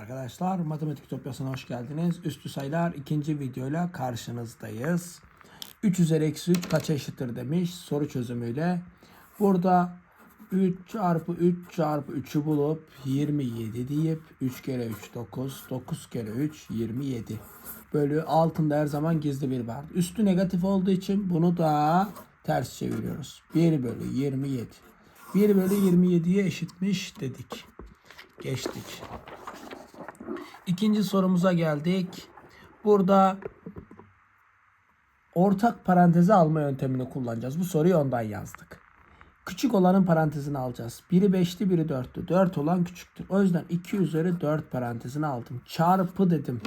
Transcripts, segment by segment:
arkadaşlar. Matematik Topyası'na hoş geldiniz. Üstü sayılar ikinci videoyla karşınızdayız. 3 üzeri eksi 3 kaça eşittir demiş soru çözümüyle. Burada 3 çarpı 3 çarpı 3'ü bulup 27 deyip 3 kere 3 9 9 kere 3 27 bölü altında her zaman gizli bir var. Üstü negatif olduğu için bunu da ters çeviriyoruz. 1 bölü 27. 1 bölü 27'ye eşitmiş dedik. Geçtik. İkinci sorumuza geldik. Burada ortak parantezi alma yöntemini kullanacağız. Bu soruyu ondan yazdık. Küçük olanın parantezini alacağız. Biri 5'ti biri 4'tü. 4 olan küçüktür. O yüzden 2 üzeri 4 parantezini aldım. Çarpı dedim.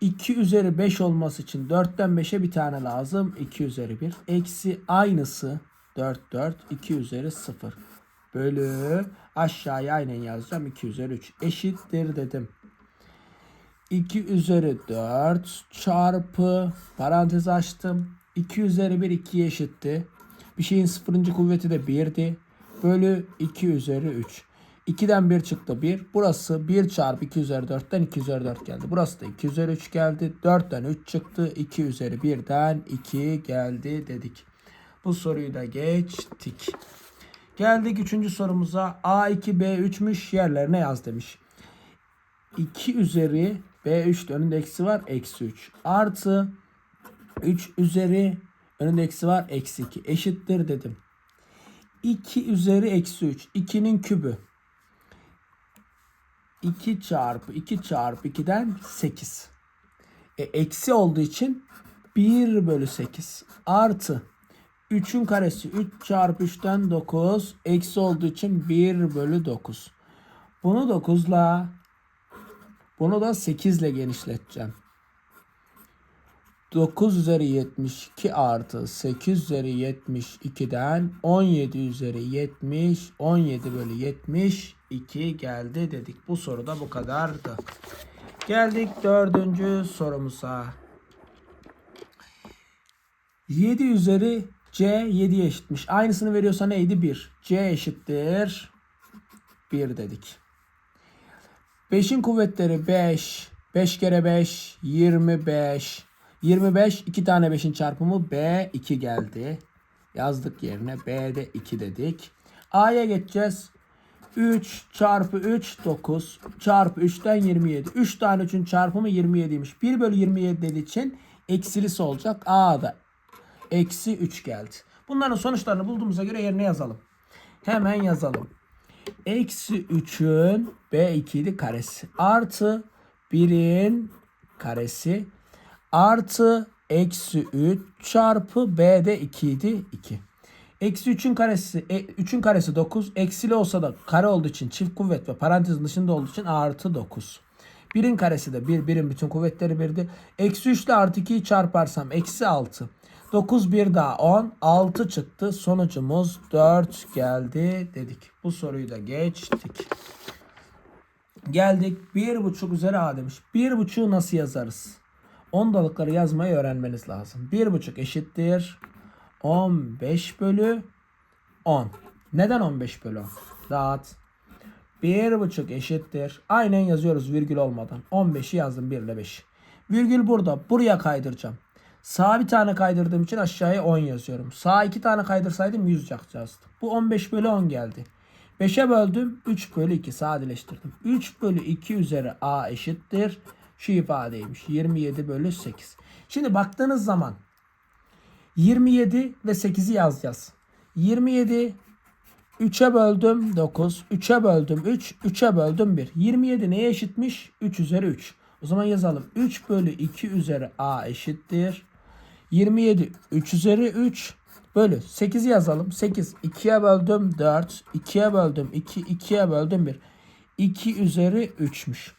2 üzeri 5 olması için 4'ten 5'e bir tane lazım. 2 üzeri 1. Eksi aynısı 4 4. 2 üzeri 0. Bölü aşağıya aynen yazacağım. 2 üzeri 3. Eşittir dedim. 2 üzeri 4 çarpı parantez açtım. 2 üzeri 1 2'ye eşitti. Bir şeyin sıfırıncı kuvveti de 1'di. Bölü 2 üzeri 3. 2'den 1 çıktı 1. Burası 1 çarpı 2 üzeri 4'ten 2 üzeri 4 geldi. Burası da 2 üzeri 3 geldi. 4'ten 3 çıktı. 2 üzeri 1'den 2 geldi dedik. Bu soruyu da geçtik. Geldik 3. sorumuza. A2 B3'müş yerlerine yaz demiş. 2 üzeri B3 de önünde eksi var. Eksi 3. Artı 3 üzeri önünde eksi var. Eksi 2. Eşittir dedim. 2 üzeri eksi 3. 2'nin kübü. 2 çarpı 2 çarpı 2'den 8. E, eksi olduğu için 1 bölü 8 artı 3'ün karesi 3 çarpı 3'ten 9 eksi olduğu için 1 bölü 9. Bunu 9'la bunu da 8 ile genişleteceğim. 9 üzeri 72 artı 8 üzeri 72'den 17 üzeri 70 17 bölü 72 geldi dedik. Bu soruda bu kadardı. Geldik dördüncü sorumuza. 7 üzeri C 7'ye eşitmiş. Aynısını veriyorsa neydi? 1. C eşittir 1 dedik. 5'in kuvvetleri 5. 5 kere 5 25. 25 2 tane 5'in çarpımı B 2 geldi. Yazdık yerine B'de 2 dedik. A'ya geçeceğiz. 3 çarpı 3 9 çarpı 3'ten 27. 3 tane 3'ün çarpımı 27'ymiş. 1 bölü 27 dediği için eksilisi olacak. A'da eksi 3 geldi. Bunların sonuçlarını bulduğumuza göre yerine yazalım. Hemen yazalım. Eksi 3'ün B2'ydi karesi. Artı 1'in karesi. Artı eksi 3 çarpı B'de 2 idi 2. Eksi 3'ün karesi, e, 3'ün karesi 9. Eksili olsa da kare olduğu için çift kuvvet ve parantezin dışında olduğu için artı 9. 1'in karesi de 1. 1'in bütün kuvvetleri 1'di. Eksi 3 ile artı 2'yi çarparsam eksi 6. 9 bir daha 10. 6 çıktı. Sonucumuz 4 geldi dedik. Bu soruyu da geçtik. Geldik 1,5 üzeri A demiş. 1,5'u nasıl yazarız? Ondalıkları yazmayı öğrenmeniz lazım. 1,5 eşittir. 15 bölü 10. Neden 15 bölü 10? Dağıt. 1,5 eşittir. Aynen yazıyoruz virgül olmadan. 15'i yazdım 1 ile 5. Virgül burada. Buraya kaydıracağım. Sağa bir tane kaydırdığım için aşağıya 10 yazıyorum. Sağa iki tane kaydırsaydım 100 yazacaktım. Bu 15 bölü 10 geldi. 5'e böldüm. 3 bölü 2 sadeleştirdim. 3 bölü 2 üzeri a eşittir. Şu ifadeymiş. 27 bölü 8. Şimdi baktığınız zaman 27 ve 8'i yazacağız. 27 3'e böldüm 9. 3'e böldüm 3. 3'e böldüm 1. 27 neye eşitmiş? 3 üzeri 3. O zaman yazalım. 3 bölü 2 üzeri a eşittir. 27 3 üzeri 3 bölü 8'i yazalım. 8 2'ye böldüm 4. 2'ye böldüm 2. 2'ye böldüm 1. 2 üzeri 3'müş.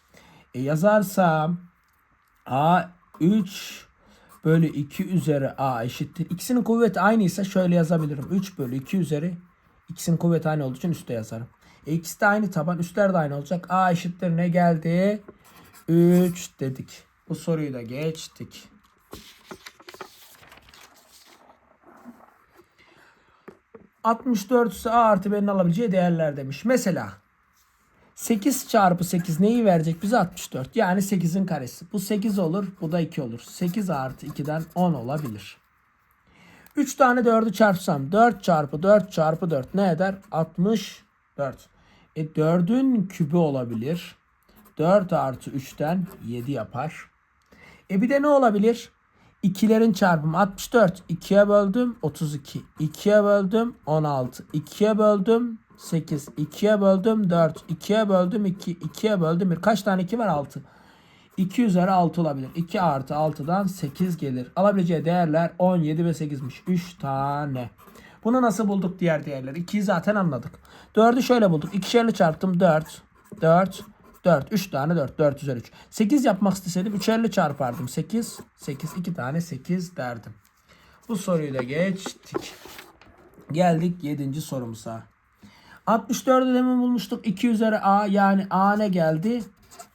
E yazarsam a 3 bölü 2 üzeri a eşittir. İkisinin kuvveti aynıysa şöyle yazabilirim. 3 bölü 2 üzeri ikisinin kuvveti aynı olduğu için üstte yazarım. E ikisi de aynı taban. Üstler de aynı olacak. A eşittir ne geldi? 3 dedik. Bu soruyu da geçtik. ...64 ise A artı B'nin alabileceği değerler demiş. Mesela... 8 çarpı 8 neyi verecek bize? 64. Yani 8'in karesi. Bu 8 olur. Bu da 2 olur. 8 artı 2'den 10 olabilir. 3 tane 4'ü çarpsam 4 çarpı 4 çarpı 4 ne eder? 64. E 4'ün kübü olabilir. 4 artı 3'ten 7 yapar. E bir de ne olabilir? İkilerin çarpımı 64. 2'ye böldüm 32. 2'ye böldüm 16. 2'ye böldüm 8. 2'ye böldüm 4. 2'ye böldüm 2. 2'ye böldüm 1. Kaç tane 2 var? 6. 2 üzeri 6 olabilir. 2 artı 6'dan 8 gelir. Alabileceği değerler 17 ve 8'miş. 3 tane. Bunu nasıl bulduk diğer değerleri? 2'yi zaten anladık. 4'ü şöyle bulduk. İkişerli çarptım 4. 4. 4. 3 tane 4. 4 üzeri 3. 8 yapmak isteseydim 3'erli çarpardım. 8. 8. 2 tane 8 derdim. Bu soruyu da geçtik. Geldik 7. sorumuza. 64'ü demin bulmuştuk. 2 üzeri a yani a ne geldi?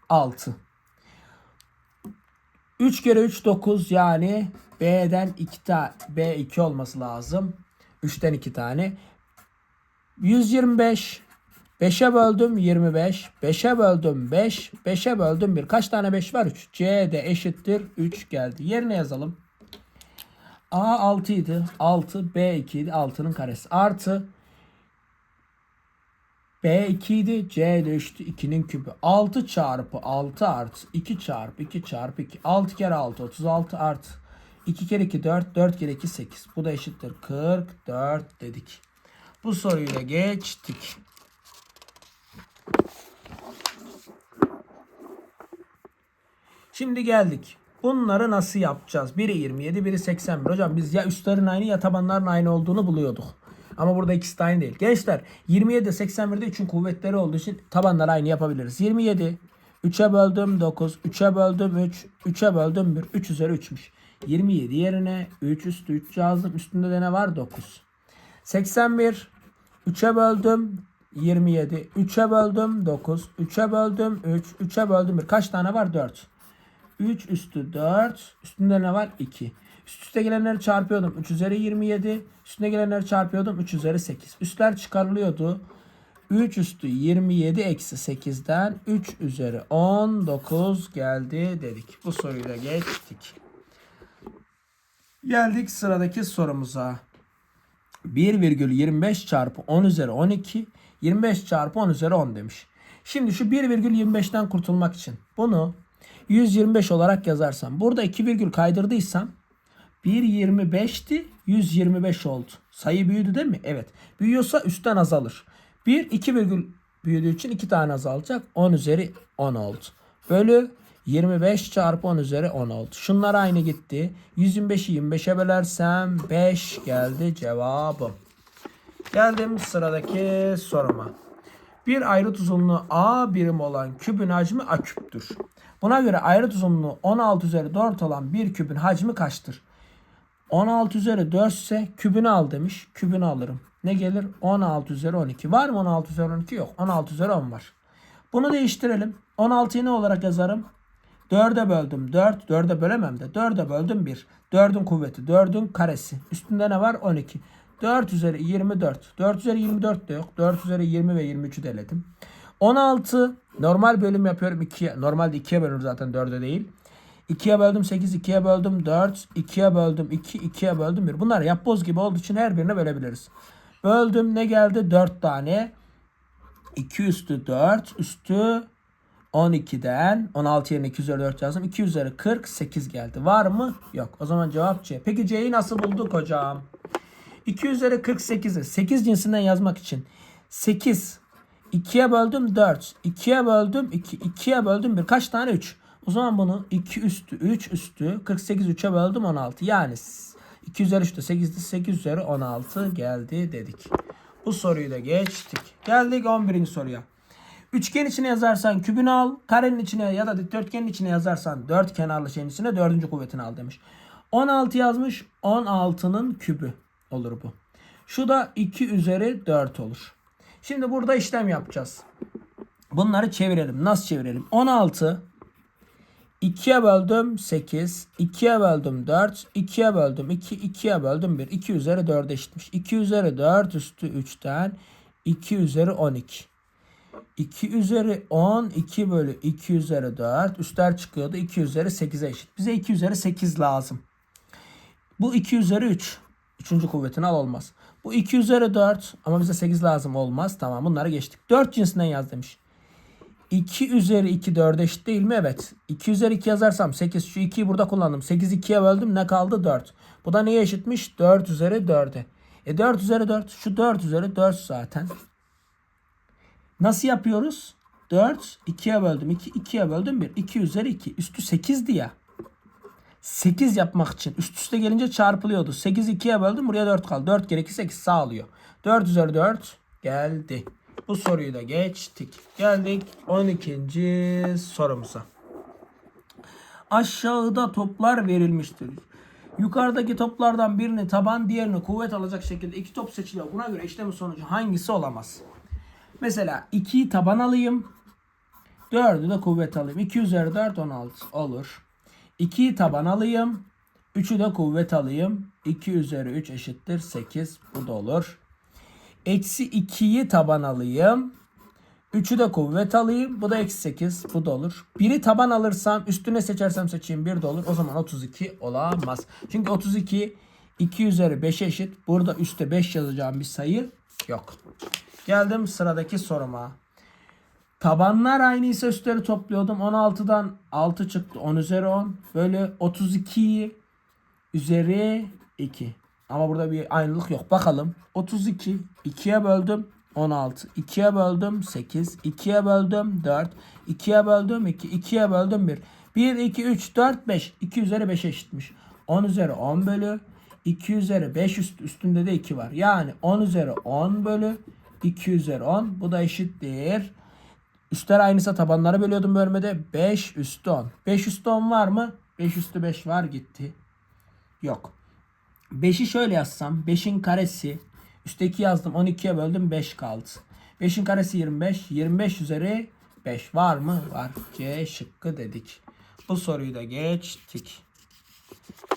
6. 3 kere 3 9 yani B'den 2 tane B 2 olması lazım. 3'ten 2 tane. 125 5'e böldüm 25. 5'e böldüm 5. 5'e böldüm 1. Kaç tane 5 var? 3. C de eşittir 3 geldi. Yerine yazalım. A 6 idi. 6 B 2 idi. 6'nın karesi. Artı B 2 idi. C de 3'tü. 2'nin küpü. 6 çarpı 6 artı 2 çarpı 2 çarpı 2. 6 kere 6 36 artı 2 kere 2 4. 4 kere 2 8. Bu da eşittir 44 dedik. Bu soruyu da geçtik. Şimdi geldik. Bunları nasıl yapacağız? Biri 27, biri 81. Hocam biz ya üstlerin aynı ya tabanların aynı olduğunu buluyorduk. Ama burada ikisi de aynı değil. Gençler 27 81'de 3'ün kuvvetleri olduğu için tabanlar aynı yapabiliriz. 27 3'e böldüm 9, 3'e böldüm 3, 3'e böldüm 1, 3 üzeri 3'müş. 27 yerine 3 üstü 3 yazdım. Üstünde de ne var? 9. 81 3'e böldüm 27. 3'e böldüm 9. 3'e böldüm 3. 3'e böldüm 1. Kaç tane var? 4. 3 üstü 4. Üstünde ne var? 2. Üst üste gelenleri çarpıyordum. 3 üzeri 27. Üstüne gelenleri çarpıyordum. 3 üzeri 8. Üstler çıkarılıyordu. 3 üstü 27 eksi 8'den 3 üzeri 19 geldi dedik. Bu soruyu da geçtik. Geldik sıradaki sorumuza. 1,25 çarpı 10 üzeri 12 25 çarpı 10 üzeri 10 demiş. Şimdi şu 1,25'ten kurtulmak için bunu 125 olarak yazarsam burada 2 virgül kaydırdıysam 1.25'ti 125 oldu. Sayı büyüdü değil mi? Evet. Büyüyorsa üstten azalır. 1 2 virgül büyüdüğü için 2 tane azalacak. 10 üzeri 10 oldu. Bölü 25 çarpı 10 üzeri 10 oldu. Şunlar aynı gitti. 125'i 25'e bölersem 5 geldi cevabım. Geldim sıradaki soruma. Bir ayrıt uzunluğu A birim olan kübün hacmi A küptür. Buna göre ayrıt uzunluğu 16 üzeri 4 olan bir kübün hacmi kaçtır? 16 üzeri 4 ise kübünü al demiş. Kübünü alırım. Ne gelir? 16 üzeri 12. Var mı 16 üzeri 12? Yok. 16 üzeri 10 var. Bunu değiştirelim. 16'yı ne olarak yazarım? 4'e böldüm 4. 4'e bölemem de. 4'e böldüm 1. 4'ün kuvveti. 4'ün karesi. Üstünde ne var? 12. 4 üzeri 24. 4 üzeri 24 de yok. 4 üzeri 20 ve 23'ü deledim. 16 normal bölüm yapıyorum 2'ye. Normalde 2'ye bölünür zaten 4'e değil. 2'ye böldüm 8, 2'ye böldüm 4, 2'ye böldüm 2, 2'ye böldüm 1. Bunlar yapboz gibi olduğu için her birine bölebiliriz. Böldüm ne geldi? 4 tane. 2 üstü 4 üstü 12'den 16 yerine 2 üzeri 4 yazdım. 2 üzeri 48 geldi. Var mı? Yok. O zaman cevap C. Peki C'yi nasıl bulduk hocam? 2 üzeri 48'i 8 cinsinden yazmak için 8 2'ye böldüm 4. 2'ye böldüm 2. 2'ye böldüm 1. Kaç tane? 3. O zaman bunu 2 üstü 3 üstü 48 3'e böldüm 16. Yani 2 üzeri 3'te 8'de 8 üzeri 16 geldi dedik. Bu soruyu da geçtik. Geldik 11. soruya. Üçgen içine yazarsan kübünü al. Karenin içine ya da dikdörtgenin içine yazarsan dört kenarlı şeyin içine dördüncü kuvvetini al demiş. 16 yazmış. 16'nın kübü olur bu. Şu da 2 üzeri 4 olur. Şimdi burada işlem yapacağız. Bunları çevirelim. Nasıl çevirelim? 16 2'ye böldüm 8, 2'ye böldüm 4, 2'ye böldüm 2, 2'ye böldüm 1. 2 üzeri 4 eşitmiş. 2 üzeri 4 üstü 3'ten 2 üzeri 12. 2 üzeri 10, 2 bölü 2 üzeri 4. Üstler çıkıyordu. 2 üzeri 8'e eşit. Bize 2 üzeri 8 lazım. Bu 2 üzeri 3. Üçüncü kuvvetini al olmaz. Bu 2 üzeri 4 ama bize 8 lazım olmaz. Tamam bunları geçtik. 4 cinsinden yaz demiş. 2 üzeri 2 4'e eşit değil mi? Evet. 2 üzeri 2 yazarsam 8. Şu 2'yi burada kullandım. 8 2'ye böldüm. Ne kaldı? 4. Bu da neye eşitmiş? 4 üzeri 4'e. E 4 üzeri 4. Şu 4 üzeri 4 zaten. Nasıl yapıyoruz? 4 2'ye böldüm. 2 2'ye böldüm 1. 2 üzeri 2. Üstü 8'di ya. 8 yapmak için üst üste gelince çarpılıyordu. 8 2'ye böldüm. Buraya 4 kaldı. 4 kere 2 8 sağlıyor. 4 üzeri 4 geldi. Bu soruyu da geçtik. Geldik 12. sorumuza. Aşağıda toplar verilmiştir. Yukarıdaki toplardan birini taban diğerini kuvvet alacak şekilde iki top seçiliyor. Buna göre işlemin sonucu hangisi olamaz? Mesela 2'yi taban alayım. 4'ü de kuvvet alayım. 2 üzeri 4 16 olur. 2'yi taban alayım. 3'ü de kuvvet alayım. 2 üzeri 3 eşittir 8. Bu da olur. Eksi 2'yi taban alayım. 3'ü de kuvvet alayım. Bu da eksi 8. Bu da olur. 1'i taban alırsam üstüne seçersem seçeyim 1 de olur. O zaman 32 olamaz. Çünkü 32 2 üzeri 5'e eşit. Burada üstte 5 yazacağım bir sayı yok. Geldim sıradaki soruma. Tabanlar aynıysa üstleri topluyordum. 16'dan 6 çıktı. 10 üzeri 10. Böyle 32'yi üzeri 2. Ama burada bir aynılık yok. Bakalım. 32 2'ye böldüm 16. 2'ye böldüm 8. 2'ye böldüm 4. 2'ye böldüm 2. 2'ye böldüm 1. 1, 2, 3, 4, 5. 2 üzeri 5 eşitmiş. 10 üzeri 10 bölü 2 üzeri 5 üst, üstünde de 2 var. Yani 10 üzeri 10 bölü 2 üzeri 10. Bu da eşittir. Üstler aynıysa tabanları bölüyordum bölmede. 5 üstü 10. 5 üstü 10 var mı? 5 üstü 5 var gitti. Yok. 5'i şöyle yazsam 5'in karesi üstteki yazdım 12'ye böldüm 5 kaldı. 5'in karesi 25. 25 üzeri 5 var mı? Var. C şıkkı dedik. Bu soruyu da geçtik.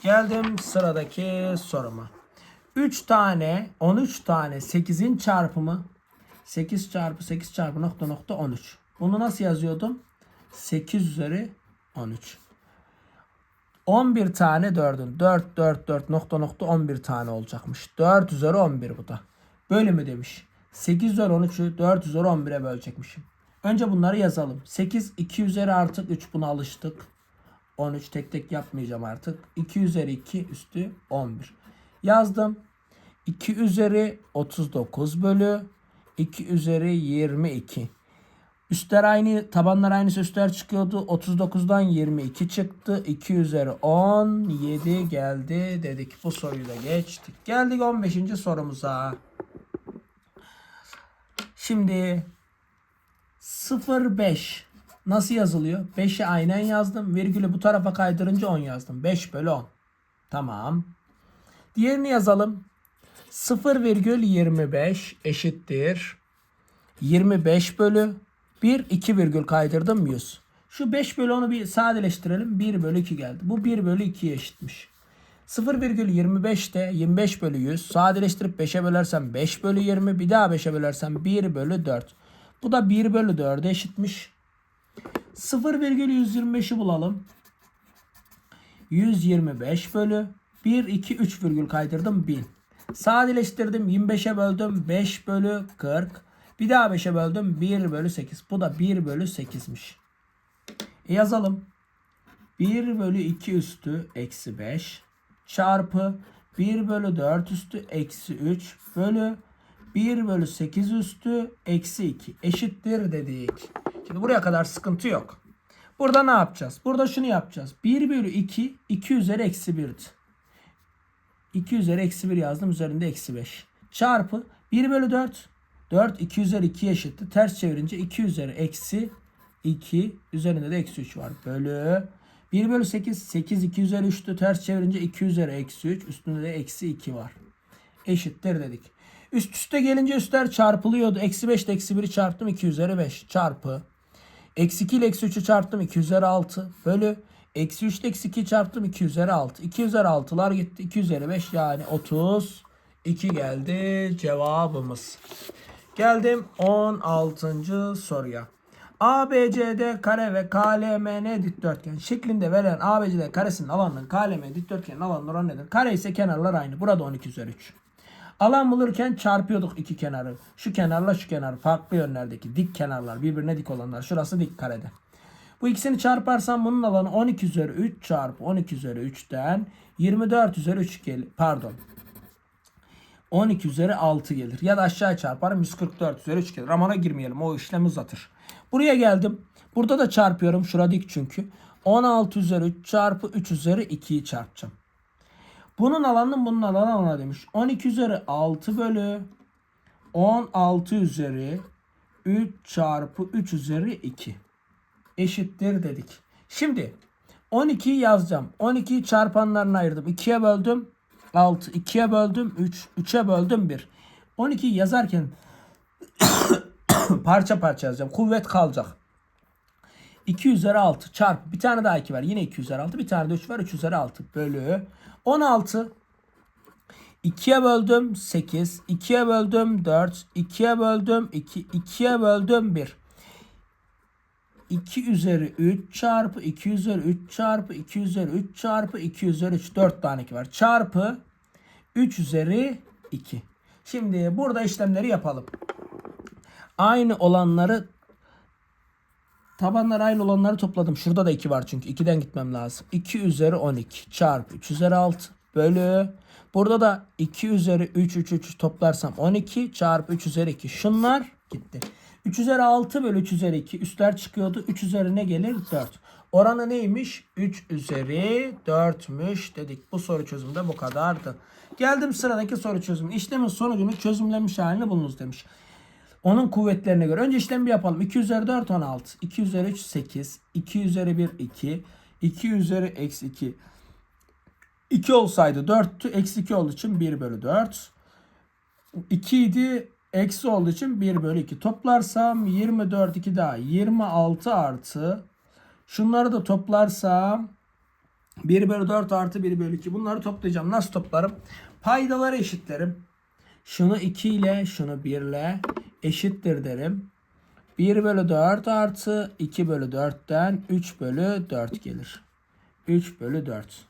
Geldim sıradaki soruma. 3 tane 13 tane 8'in çarpımı 8 çarpı 8 çarpı nokta nokta 13. Bunu nasıl yazıyordum? 8 üzeri 13. 11 tane 4'ün 4 4 4 nokta nokta 11 tane olacakmış. 4 üzeri 11 bu da. Böyle mi demiş? 8 üzeri 13'ü 4 üzeri 11'e bölecekmişim. Önce bunları yazalım. 8 2 üzeri artık 3 buna alıştık. 13 tek tek yapmayacağım artık. 2 üzeri 2 üstü 11. Yazdım. 2 üzeri 39 bölü 2 üzeri 22. Üstler aynı, tabanlar aynı üstler çıkıyordu. 39'dan 22 çıktı. 2 üzeri 17 geldi dedik. Bu soruyu da geçtik. Geldik 15. sorumuza. Şimdi 05 nasıl yazılıyor? 5'i aynen yazdım. Virgülü bu tarafa kaydırınca 10 yazdım. 5 bölü 10. Tamam. Diğerini yazalım. 0,25 eşittir. 25 bölü 1 2 virgül kaydırdım 100. Şu 5 bölü 10'u bir sadeleştirelim. 1 bölü 2 geldi. Bu 1 bölü 2'ye eşitmiş. 0,25 de 25 bölü 100. Sadeleştirip 5'e bölersem 5 bölü 20. Bir daha 5'e bölersem 1 bölü 4. Bu da 1 bölü 4'e eşitmiş. 0,125'i bulalım. 125 bölü 1, 2, 3 virgül kaydırdım 1000. Sadeleştirdim 25'e böldüm 5 bölü 40. Bir daha 5'e böldüm 1 bölü 8. Bu da 1 bölü 8'miş. E yazalım. 1 bölü 2 üstü eksi 5 çarpı 1 bölü 4 üstü eksi 3 bölü 1 bölü 8 üstü eksi 2 eşittir dedik. Şimdi buraya kadar sıkıntı yok. Burada ne yapacağız? Burada şunu yapacağız. 1 bölü 2 2 üzeri eksi 1'di. 2 üzeri eksi 1 yazdım. Üzerinde eksi 5. Çarpı 1 bölü 4. 4 2 üzeri 2 eşittir. Ters çevirince 2 üzeri eksi 2 üzerinde de eksi 3 var. Bölü 1 bölü 8 8 2 üzeri 3'tü. Ters çevirince 2 üzeri eksi 3 üstünde de eksi 2 var. Eşittir dedik. Üst üste gelince üstler çarpılıyordu. Eksi 5 ile eksi 1'i çarptım 2 üzeri 5 çarpı. Eksi 2 ile eksi 3'ü çarptım 2 üzeri 6 bölü. Eksi 3 ile eksi 2 çarptım 2 üzeri 6. 2 üzeri 6'lar gitti. 2 üzeri 5 yani 32 geldi cevabımız. Geldim 16. soruya. ABCD kare ve KLMN dikdörtgen şeklinde verilen ABCD karesinin alanının KLM dikdörtgenin alanının oranı nedir? Kare ise kenarlar aynı. Burada 12 üzeri 3. Alan bulurken çarpıyorduk iki kenarı. Şu kenarla şu kenar farklı yönlerdeki dik kenarlar birbirine dik olanlar. Şurası dik karede. Bu ikisini çarparsam bunun alanı 12 üzeri 3 çarpı 12 üzeri 3'ten 24 üzeri 3 gelir. Pardon. 12 üzeri 6 gelir. Ya da aşağı çarparım 144 üzeri 3 gelir. Ama ona girmeyelim. O işlemi uzatır. Buraya geldim. Burada da çarpıyorum. Şura dik çünkü. 16 üzeri 3 çarpı 3 üzeri 2'yi çarpacağım. Bunun alanının bunun alanı ona demiş. 12 üzeri 6 bölü 16 üzeri 3 çarpı 3 üzeri 2 eşittir dedik. Şimdi 12'yi yazacağım. 12'yi çarpanlarına ayırdım. 2'ye böldüm 6. 2'ye böldüm 3. 3'e böldüm 1. 12'yi yazarken parça parça yazacağım. Kuvvet kalacak. 2 üzeri 6 çarpı bir tane daha 2 var. Yine 2 üzeri 6. Bir tane de 3 var. 3 üzeri 6 bölü 16 2'ye böldüm 8. 2'ye böldüm 4. 2'ye böldüm 2. 2'ye böldüm 1. 2 üzeri 3 çarpı 2 üzeri 3 çarpı 2 üzeri 3 çarpı 2 üzeri 3 4 tane 2 var. Çarpı 3 üzeri 2. Şimdi burada işlemleri yapalım. Aynı olanları tabanlar aynı olanları topladım. Şurada da 2 var çünkü 2'den gitmem lazım. 2 üzeri 12 çarpı 3 üzeri 6 bölü Burada da 2 üzeri 3 3 3 toplarsam 12 çarpı 3 üzeri 2. Şunlar gitti. 3 üzeri 6 bölü 3 üzeri 2 üstler çıkıyordu. 3 üzeri ne gelir? 4. Oranı neymiş? 3 üzeri 4'müş dedik. Bu soru çözümü de bu kadardı. Geldim sıradaki soru çözümü. İşlemin sonucunu çözümlenmiş halini bulunuz demiş. Onun kuvvetlerine göre. Önce işlemi yapalım. 2 üzeri 4 16. 2 üzeri 3 8. 2 üzeri 1 2. 2 üzeri eksi 2. 2 olsaydı 4'tü. Eksi 2 olduğu için 1 bölü 4. 2 idi. Eksi olduğu için 1 bölü 2. Toplarsam 24 2 daha 26 artı. Şunları da toplarsam 1 bölü 4 artı 1 bölü 2. Bunları toplayacağım. Nasıl toplarım? Paydaları eşitlerim. Şunu 2 ile şunu 1 ile eşittir derim. 1 bölü 4 artı 2 bölü 4'ten 3 bölü 4 gelir. 3 bölü 4.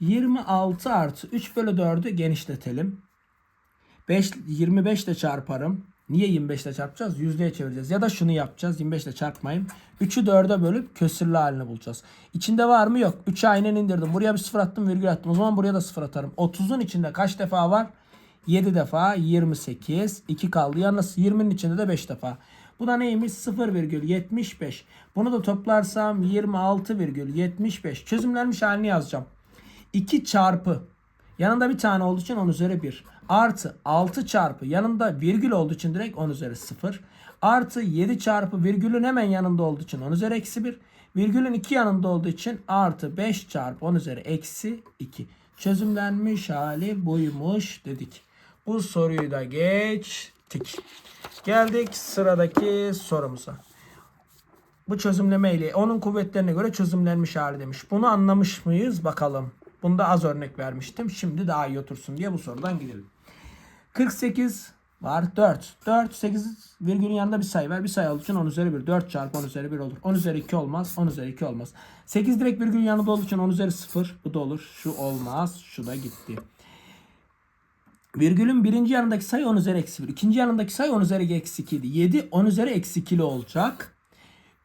26 artı 3 bölü 4'ü genişletelim. 5, 25 ile çarparım. Niye 25 ile çarpacağız? Yüzdeye çevireceğiz. Ya da şunu yapacağız. 25 ile çarpmayın. 3'ü 4'e bölüp kösürlü halini bulacağız. İçinde var mı? Yok. 3'ü aynen indirdim. Buraya bir sıfır attım virgül attım. O zaman buraya da sıfır atarım. 30'un içinde kaç defa var? 7 defa 28. 2 kaldı. Yalnız 20'nin içinde de 5 defa. Bu da neymiş? 0,75. Bunu da toplarsam 26,75. Çözümlenmiş halini yazacağım. 2 çarpı yanında bir tane olduğu için 10 üzeri 1 artı 6 çarpı yanında virgül olduğu için direkt 10 üzeri 0 artı 7 çarpı virgülün hemen yanında olduğu için 10 üzeri eksi 1 virgülün 2 yanında olduğu için artı 5 çarpı 10 üzeri eksi 2 çözümlenmiş hali buymuş dedik. Bu soruyu da geçtik. Geldik sıradaki sorumuza. Bu çözümleme ile onun kuvvetlerine göre çözümlenmiş hali demiş. Bunu anlamış mıyız bakalım. Bunda az örnek vermiştim. Şimdi daha iyi otursun diye bu sorudan gidelim. 48 var 4. 4 8 virgülün yanında bir sayı var. Bir sayı olduğu için 10 üzeri 1. 4 çarpı 10 üzeri 1 olur. 10 üzeri 2 olmaz. 10 üzeri 2 olmaz. 8 direkt virgülün yanında olduğu için 10 üzeri 0. Bu da olur. Şu olmaz. Şu da gitti. Virgülün birinci yanındaki sayı 10 üzeri eksi 1. İkinci yanındaki sayı 10 üzeri eksi 2 idi. 7 10 üzeri eksi 2'li olacak.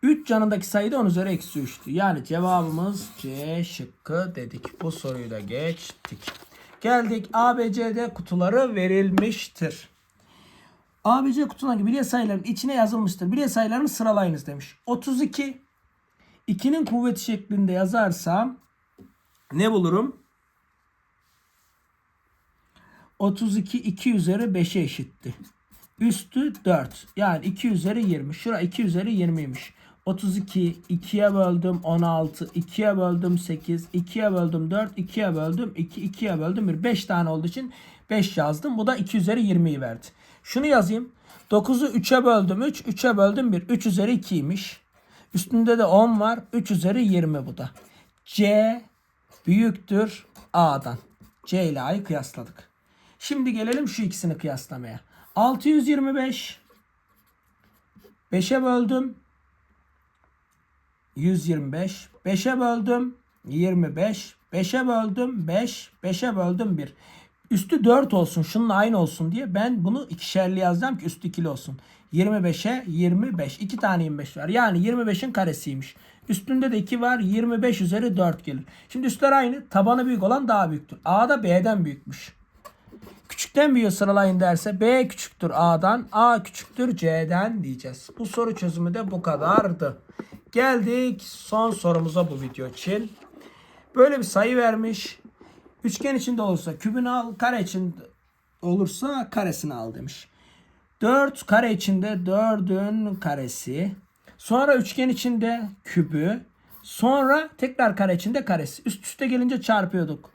3 yanındaki sayı da 10 üzeri eksi 3'tü. Yani cevabımız C şıkkı dedik. Bu soruyu da geçtik. Geldik ABCD kutuları verilmiştir. ABC kutularındaki bilye sayıların içine yazılmıştır. Bilye sayılarını sıralayınız demiş. 32 2'nin kuvveti şeklinde yazarsam ne bulurum? 32 2 üzeri 5'e eşitti. Üstü 4. Yani 2 üzeri 20. Şura 2 üzeri 20'ymiş. 32 2'ye böldüm 16 2'ye böldüm 8 2'ye böldüm 4 2'ye böldüm 2 2'ye böldüm 1 5 tane olduğu için 5 yazdım. Bu da 2 üzeri 20'yi verdi. Şunu yazayım. 9'u 3'e böldüm 3 3'e böldüm 1 3 üzeri 2'ymiş. Üstünde de 10 var. 3 üzeri 20 bu da. C büyüktür A'dan. C ile A'yı kıyasladık. Şimdi gelelim şu ikisini kıyaslamaya. 625 5'e böldüm. 125. 5'e böldüm. 25. 5'e böldüm. 5. 5'e böldüm 1. Üstü 4 olsun. Şununla aynı olsun diye ben bunu ikişerli yazacağım ki üstü ikili olsun. 25'e 25. 2 tane 25 var. Yani 25'in karesiymiş. Üstünde de 2 var. 25 üzeri 4 gelir. Şimdi üstler aynı. Tabanı büyük olan daha büyüktür. A da B'den büyükmüş. Küçükten büyüğe sıralayın derse B küçüktür A'dan, A küçüktür C'den diyeceğiz. Bu soru çözümü de bu kadardı. Geldik son sorumuza bu video için. Böyle bir sayı vermiş. Üçgen içinde olursa kübünü al, kare içinde olursa karesini al demiş. 4 kare içinde 4'ün karesi. Sonra üçgen içinde kübü. Sonra tekrar kare içinde karesi. Üst üste gelince çarpıyorduk.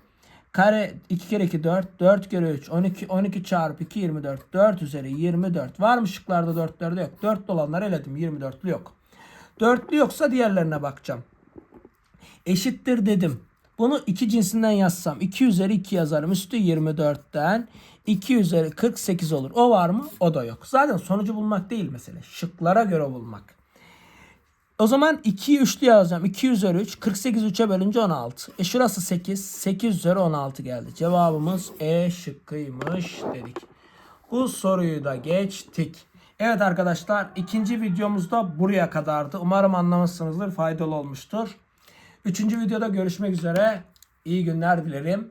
Kare 2 kere 2 4. 4 kere 3 12. 12 çarpı 2 24. 4 üzeri 24. Var mı şıklarda 4'lerde yok. 4'lü olanları eledim. 24'lü yok. 4'lü yoksa diğerlerine bakacağım. Eşittir dedim. Bunu iki cinsinden yazsam 2 üzeri 2 yazarım. Üstü 24'ten 2 üzeri 48 olur. O var mı? O da yok. Zaten sonucu bulmak değil mesele. Şıklara göre bulmak. O zaman 2'yi 3'lü yazacağım. 2 üzeri 3. 48 3'e bölünce 16. E şurası 8. 8 üzeri 16 geldi. Cevabımız E şıkkıymış dedik. Bu soruyu da geçtik. Evet arkadaşlar ikinci videomuz da buraya kadardı. Umarım anlamışsınızdır. Faydalı olmuştur. Üçüncü videoda görüşmek üzere. İyi günler dilerim.